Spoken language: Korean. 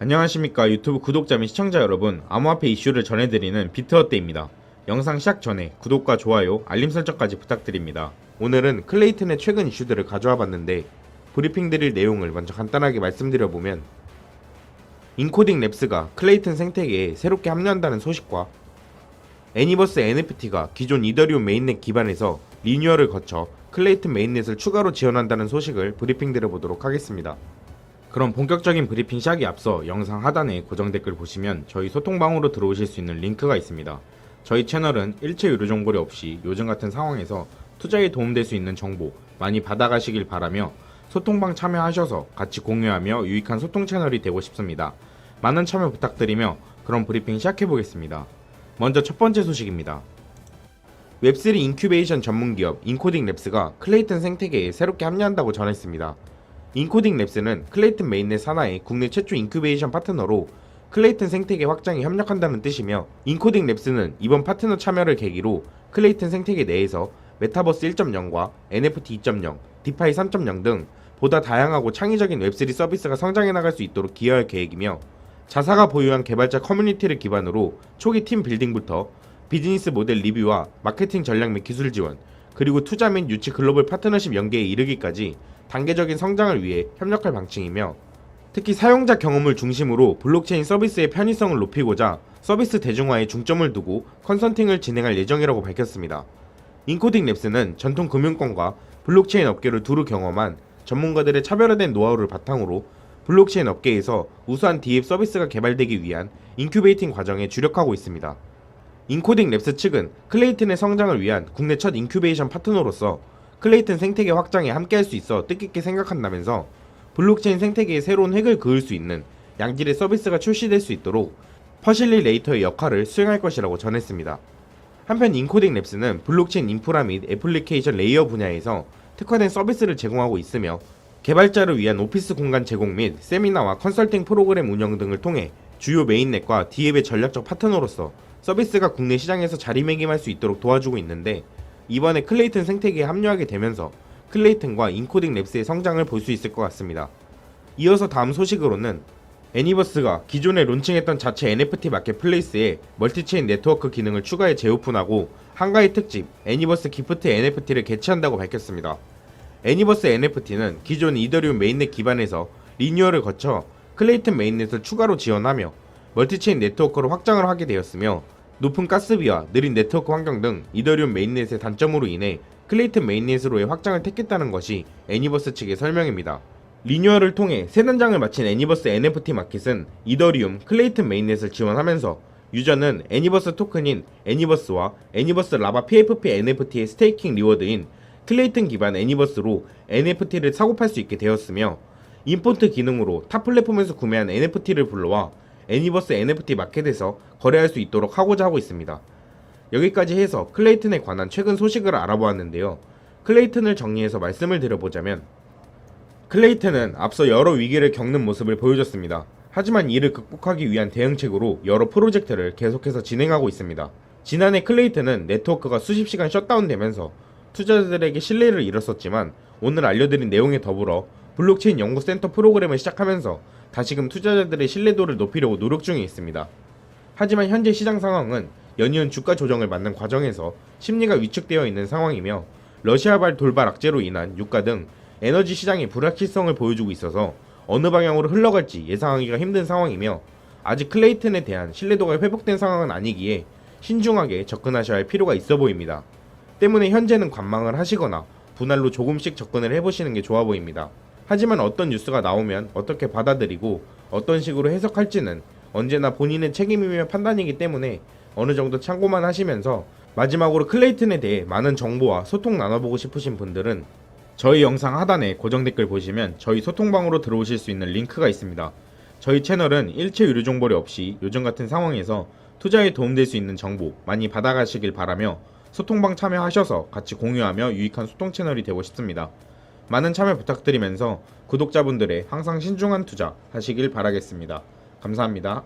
안녕하십니까 유튜브 구독자 및 시청자 여러분 암호화폐 이슈를 전해드리는 비트어때입니다. 영상 시작 전에 구독과 좋아요, 알림 설정까지 부탁드립니다. 오늘은 클레이튼의 최근 이슈들을 가져와 봤는데 브리핑 드릴 내용을 먼저 간단하게 말씀드려보면 인코딩 랩스가 클레이튼 생태계에 새롭게 합류한다는 소식과 애니버스 NFT가 기존 이더리움 메인넷 기반에서 리뉴얼을 거쳐 클레이튼 메인넷을 추가로 지원한다는 소식을 브리핑 드려보도록 하겠습니다. 그럼 본격적인 브리핑 시작에 앞서 영상 하단에 고정 댓글 보시면 저희 소통방으로 들어오실 수 있는 링크가 있습니다. 저희 채널은 일체 유료 정보료 없이 요즘 같은 상황에서 투자에 도움될 수 있는 정보 많이 받아가시길 바라며 소통방 참여하셔서 같이 공유하며 유익한 소통 채널이 되고 싶습니다. 많은 참여 부탁드리며 그럼 브리핑 시작해 보겠습니다. 먼저 첫 번째 소식입니다. 웹3 인큐베이션 전문 기업 인코딩 랩스가 클레이튼 생태계에 새롭게 합류한다고 전했습니다. 인코딩 랩스는 클레이튼 메인넷 산하의 국내 최초 인큐베이션 파트너로 클레이튼 생태계 확장에 협력한다는 뜻이며 인코딩 랩스는 이번 파트너 참여를 계기로 클레이튼 생태계 내에서 메타버스 1.0과 NFT 2.0, 디파이 3.0 등 보다 다양하고 창의적인 웹3 서비스가 성장해 나갈 수 있도록 기여할 계획이며 자사가 보유한 개발자 커뮤니티를 기반으로 초기 팀 빌딩부터 비즈니스 모델 리뷰와 마케팅 전략 및 기술 지원, 그리고 투자 및 유치 글로벌 파트너십 연계에 이르기까지 단계적인 성장을 위해 협력할 방침이며 특히 사용자 경험을 중심으로 블록체인 서비스의 편의성을 높이고자 서비스 대중화에 중점을 두고 컨설팅을 진행할 예정이라고 밝혔습니다. 인코딩 랩스는 전통 금융권과 블록체인 업계를 두루 경험한 전문가들의 차별화된 노하우를 바탕으로 블록체인 업계에서 우수한 디앱 서비스가 개발되기 위한 인큐베이팅 과정에 주력하고 있습니다. 인코딩 랩스 측은 클레이튼의 성장을 위한 국내 첫 인큐베이션 파트너로서 클레이튼 생태계 확장에 함께할 수 있어 뜻깊게 생각한다면서 블록체인 생태계에 새로운 획을 그을 수 있는 양질의 서비스가 출시될 수 있도록 퍼실리레이터의 역할을 수행할 것이라고 전했습니다. 한편 인코딩 랩스는 블록체인 인프라 및 애플리케이션 레이어 분야에서 특화된 서비스를 제공하고 있으며 개발자를 위한 오피스 공간 제공 및 세미나와 컨설팅 프로그램 운영 등을 통해 주요 메인넷과 디앱의 전략적 파트너로서 서비스가 국내 시장에서 자리매김할 수 있도록 도와주고 있는데 이번에 클레이튼 생태계에 합류하게 되면서 클레이튼과 인코딩 랩스의 성장을 볼 수 있을 것 같습니다. 이어서 다음 소식으로는 애니버스가 기존에 론칭했던 자체 NFT 마켓플레이스에 멀티체인 네트워크 기능을 추가해 재오픈하고 한가위 특집 애니버스 기프트 NFT를 개최한다고 밝혔습니다. 애니버스 NFT는 기존 이더리움 메인넷 기반에서 리뉴얼을 거쳐 클레이튼 메인넷을 추가로 지원하며 멀티체인 네트워크로 확장을 하게 되었으며 높은 가스비와 느린 네트워크 환경 등 이더리움 메인넷의 단점으로 인해 클레이튼 메인넷으로의 확장을 택했다는 것이 애니버스 측의 설명입니다. 리뉴얼을 통해 새 단장을 마친 애니버스 NFT 마켓은 이더리움 클레이튼 메인넷을 지원하면서 유저는 애니버스 토큰인 애니버스와 애니버스 라바 PFP NFT의 스테이킹 리워드인 클레이튼 기반 애니버스로 NFT를 사고 팔 수 있게 되었으며 임포트 기능으로 타 플랫폼에서 구매한 NFT를 불러와 애니버스 NFT 마켓에서 거래할 수 있도록 하고자 하고 있습니다. 여기까지 해서 클레이튼에 관한 최근 소식을 알아보았는데요. 클레이튼을 정리해서 말씀을 드려보자면 클레이튼은 앞서 여러 위기를 겪는 모습을 보여줬습니다. 하지만 이를 극복하기 위한 대응책으로 여러 프로젝트를 계속해서 진행하고 있습니다. 지난해 클레이튼은 네트워크가 수십 시간 셧다운되면서 투자자들에게 신뢰를 잃었었지만 오늘 알려드린 내용에 더불어 블록체인 연구센터 프로그램을 시작하면서 다시금 투자자들의 신뢰도를 높이려고 노력 중에 있습니다. 하지만 현재 시장 상황은 연이은 주가 조정을 맞는 과정에서 심리가 위축되어 있는 상황이며 러시아발 돌발 악재로 인한 유가 등 에너지 시장의 불확실성을 보여주고 있어서 어느 방향으로 흘러갈지 예상하기가 힘든 상황이며 아직 클레이튼에 대한 신뢰도가 회복된 상황은 아니기에 신중하게 접근하셔야 할 필요가 있어 보입니다. 때문에 현재는 관망을 하시거나 분할로 조금씩 접근을 해보시는 게 좋아 보입니다. 하지만 어떤 뉴스가 나오면 어떻게 받아들이고 어떤 식으로 해석할지는 언제나 본인의 책임이며 판단이기 때문에 어느 정도 참고만 하시면서 마지막으로 클레이튼에 대해 많은 정보와 소통 나눠보고 싶으신 분들은 저희 영상 하단에 고정 댓글 보시면 저희 소통방으로 들어오실 수 있는 링크가 있습니다. 저희 채널은 일체 유료 정보료 없이 요즘 같은 상황에서 투자에 도움될 수 있는 정보 많이 받아가시길 바라며 소통방 참여하셔서 같이 공유하며 유익한 소통 채널이 되고 싶습니다. 많은 참여 부탁드리면서 구독자분들의 항상 신중한 투자 하시길 바라겠습니다. 감사합니다.